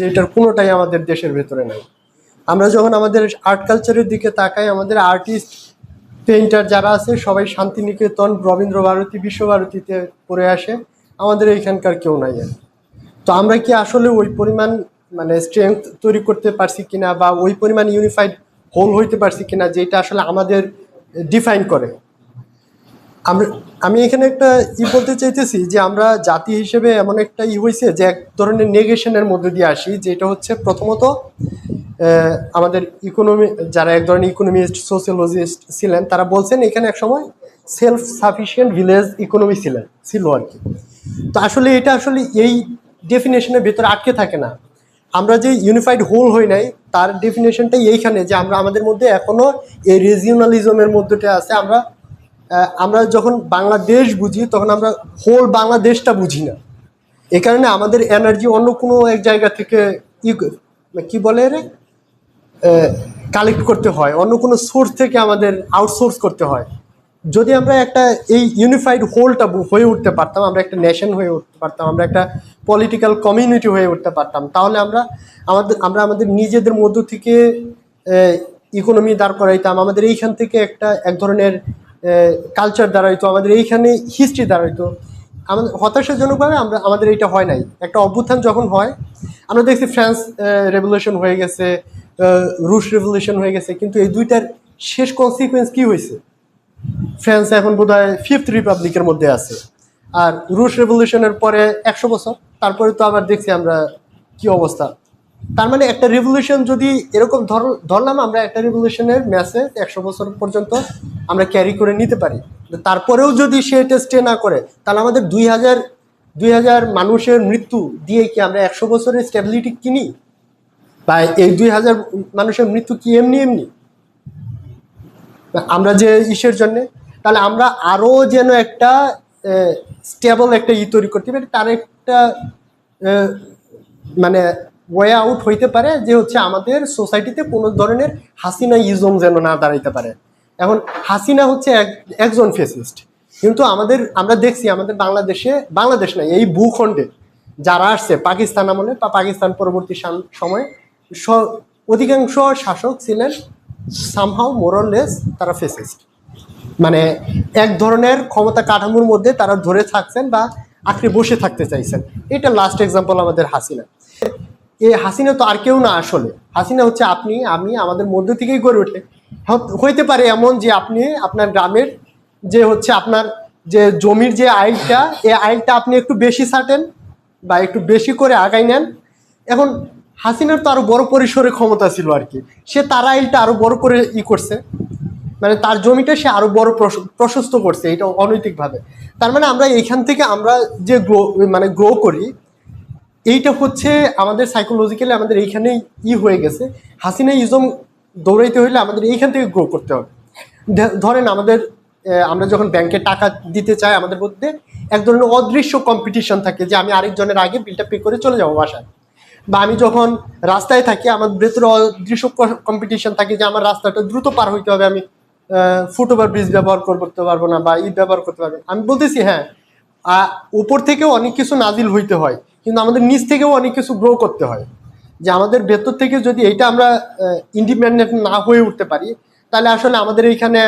যে এটার কোনোটাই আমাদের দেশের ভেতরে নাই। আমরা যখন আমাদের আর্ট কালচারের দিকে তাকাই, আমাদের আর্টিস্ট পেইন্টার যারা আছে, সবাই শান্তিনিকেতন, রবীন্দ্র ভারতী বিশ্বভারতীতে পড়ে আসে, আমাদের এইখানকার কেউ নাই আর। তো আমরা কি আসলে ওই পরিমাণ মানে স্ট্রেংথ তৈরি করতে পারছি কিনা বা ওই পরিমাণ ইউনিফাইড হোল হইতে পারছি কিনা যেটা আসলে আমাদের ডিফাইন করে? আমরা আমি এখানে একটা ই বলতে চাইতেছি যে আমরা জাতি হিসেবে এমন একটা ই হয়েছে যে এক ধরনের নেগেশনের মধ্যে দিয়ে আসি, যেটা হচ্ছে প্রথমত আমাদের ইকোনমি যারা এক ধরনের ইকোনমিস্ট সোশিয়োলজিস্ট ছিলেন, তারা বলছেন এখানে এক সময় সেলফ সাফিসিয়েন্ট ভিলেজ ইকোনমি ছিলেন, ছিল আর কি। তো আসলে এটা আসলে এই ডেফিনেশনের ভেতরে আটকে থাকে না। আমরা যে ইউনিফাইড হোল হই নাই, তার ডেফিনেশনটাই এইখানে যে আমরা আমাদের মধ্যে এখনও এই রিজিওনালিজমের মধ্যেটা আছে, আমরা আমরা যখন বাংলাদেশ বুঝি, তখন আমরা হোল বাংলাদেশটা বুঝি না। এই কারণে আমাদের এনার্জি অন্য কোনো এক জায়গা থেকে ই কি বলে রে কালেক্ট করতে হয়। অন্য কোনো সোর্স থেকে আমাদের আউটসোর্স করতে হয়। যদি আমরা একটা এই ইউনিফাইড হোলটা হয়ে উঠতে পারতাম, আমরা একটা নেশন হয়ে উঠতে পারতাম, আমরা একটা পলিটিক্যাল কমিউনিটি হয়ে উঠতে পারতাম, তাহলে আমরা আমাদের আমরা আমাদের নিজেদের মধ্য থেকে ইকোনমি দাঁড় করাইতাম। আমাদের এইখান থেকে একটা এক ধরনের কালচার দাঁড়াইতো, আমাদের এইখানে হিস্ট্রি দাঁড়াইতো। আমাদের হতাশাজনকভাবে আমরা, আমাদের এটা হয় নাই। একটা অভ্যুত্থান যখন হয়, আমরা দেখছি ফ্রান্স রেভলিউশন হয়ে গেছে রুশ রেভলিউশন হয়ে গেছে, কিন্তু এই দুইটার শেষ কনসিকুয়েন্স কি হয়েছে? ফ্রান্স এখন বোধ হয় ফিফথ রিপাবলিকের মধ্যে আছে। আর রুশ রেভলিউশনের পরে একশো বছর, তারপরে তো আবার দেখছি আমরা কি অবস্থা। তার মানে একটা রেভলিউশন যদি এরকম ধর ধরলাম আমরা একটা রেভলিউশনের ম্যাসেজ একশো বছর পর্যন্ত আমরা ক্যারি করে নিতে পারি। তারপরেও যদি সে এটা স্টে না করে, তাহলে আমাদের দুই হাজার দুই হাজার মানুষের মৃত্যু দিয়ে কি আমরা একশো বছরের স্টেবিলিটি কিনি? বা এই দুই হাজার মানুষের মৃত্যু কি এমনি এমনি? আমরা যে ইসের জন্য, তাহলে আমরা আরও যেন একটা স্টেবল একটা ই তৈরি করতে পারি, তার একটা মানে ওয়ে আউট হইতে পারে যে হচ্ছে আমাদের সোসাইটিতে কোনো ধরনের হাসিনা ইজম যেন না দাঁড়াইতে পারে। এখন হাসিনা হচ্ছে এক, একজন ফেসিস্ট কিন্তু আমাদের, আমরা দেখছি আমাদের বাংলাদেশে, বাংলাদেশ নাই এই ভূখণ্ডে যারা আসছে, পাকিস্তান আমলে বা পাকিস্তান পরবর্তী সাম- সময়ে অধিকাংশ শাসক ছিলেন সামহাও মোরলেস তারা ফেসিস্ট মানে এক ধরনের ক্ষমতা কাঠামোর মধ্যে তারা ধরে থাকছেন বা আঁকড়ে বসে থাকতে চাইছেন। এটা লাস্ট এক্সাম্পল আমাদের হাসিনা। এই হাসিনা তো আর কেউ না আসলে। হাসিনা হচ্ছে আপনি, আমি আমাদের মধ্য থেকেই গড়ে ওঠে। হইতে পারে এমন যে আপনি আপনার গ্রামের যে হচ্ছে আপনার যে জমির যে আইলটা এই আইলটা আপনি একটু বেশি ছাটেন বা একটু বেশি করে আগাই নেন। এখন হাসিনার তো আরও বড় পরিসরে ক্ষমতা ছিল আর কি। সে তার আইলটা আরও বড় করে ই করছে। মানে তার জমিটা সে আরও বড় প্রশস্ত করছে, এটা অনৈতিকভাবে। তার মানে আমরা এইখান থেকে আমরা যে গ্রো মানে গ্রো করি এইটা হচ্ছে আমাদের সাইকোলজিক্যালি আমাদের এইখানেই ই হয়ে গেছে। হাসিনা ইজম দৌড়াইতে হইলে আমাদের এইখান থেকে গ্রো করতে হবে। ধরেন আমাদের আমরা যখন ব্যাংকে টাকা দিতে চাই আমাদের মধ্যে, এক ধরনের অদৃশ্য কম্পিটিশন থাকে যে আমি আরেকজনের আগে বিলটা পে করে চলে যাব বাসায়। বা আমি যখন রাস্তায় থাকি, আমার ভেতরে অদৃশ্য কম্পিটিশন থাকে যে আমার রাস্তাটা দ্রুত পার হইতে হবে, আমি ফুটওভার ব্রিজ ব্যবহার করতে পারব না বা ই ব্যবহার করতে পারব। আমি বলতেছি হ্যাঁ উপর থেকেও অনেক কিছু নাজিল হইতে হয়। কিন্তু আমাদের নিচ থেকেও অনেক কিছু গ্রো করতে হয়। যে আমাদের ভেতর থেকে যদি এইটা আমরা ইন্ডিপেন্ডেন্ট না হয়ে উঠতে পারি, তাহলে আসলে আমাদের এইখানে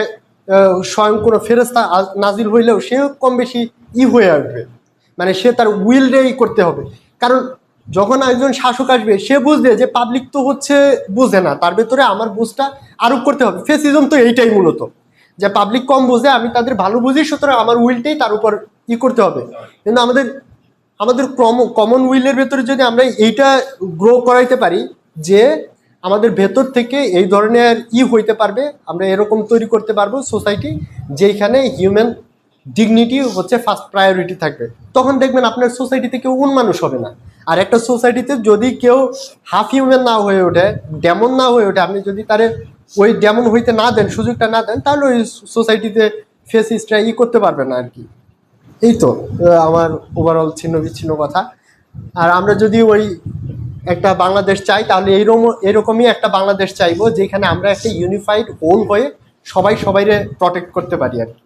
স্বয়ং কোনো ফেরস্তা নাজিল হইলেও সেও কম বেশি ই হয়ে আসবে। মানে সে তার উইলটাই করতে হবে। কারণ যখন একজন শাসক আসবে, সে বুঝবে যে পাবলিক তো হচ্ছে বুঝে না, তার ভেতরে আমার বুঝটা আরোপ করতে হবে। ফেসিজম তো এইটাই মূলত। যে পাবলিক কম বুঝে, আমি তাদের ভালো বুঝি, সুতরাং আমার উইলটাই তার উপর ই করতে হবে। কিন্তু আমাদের আমাদের কমন উইলের ভেতরে যদি আমরা এইটা গ্রো করাইতে পারি, যে আমাদের ভেতর থেকে এই ধরনের ই হইতে পারবে, আমরা এরকম তৈরি করতে পারব সোসাইটি যেখানে হিউম্যান ডিগনিটি হচ্ছে ফার্স্ট প্রায়োরিটি থাকবে। তখন দেখবেন আপনার সোসাইটিতে কেউ উন মানুষ হবে না। আর একটা সোসাইটিতে যদি কেউ হাফ হিউম্যান না হয়ে ওঠে ডেমন না হয়ে ওঠে, আপনি যদি তারে ওই ডেমন হইতে না দেন, সুযোগটা না দেন, তাহলে ওই সোসাইটিতে ফেসিসটা ই করতে পারবে না আর কি। এই তো আমার ওভারঅল ছিন্ন বিচ্ছিন্ন কথা। আর আমরা যদি ওই একটা বাংলাদেশ চাই, তাহলে এইরকম, এরকমই একটা বাংলাদেশ চাইব, যেখানে আমরা একটা ইউনিফাইড হোল হয়ে সবাই সবাইরে প্রটেক্ট করতে পারি আর কি।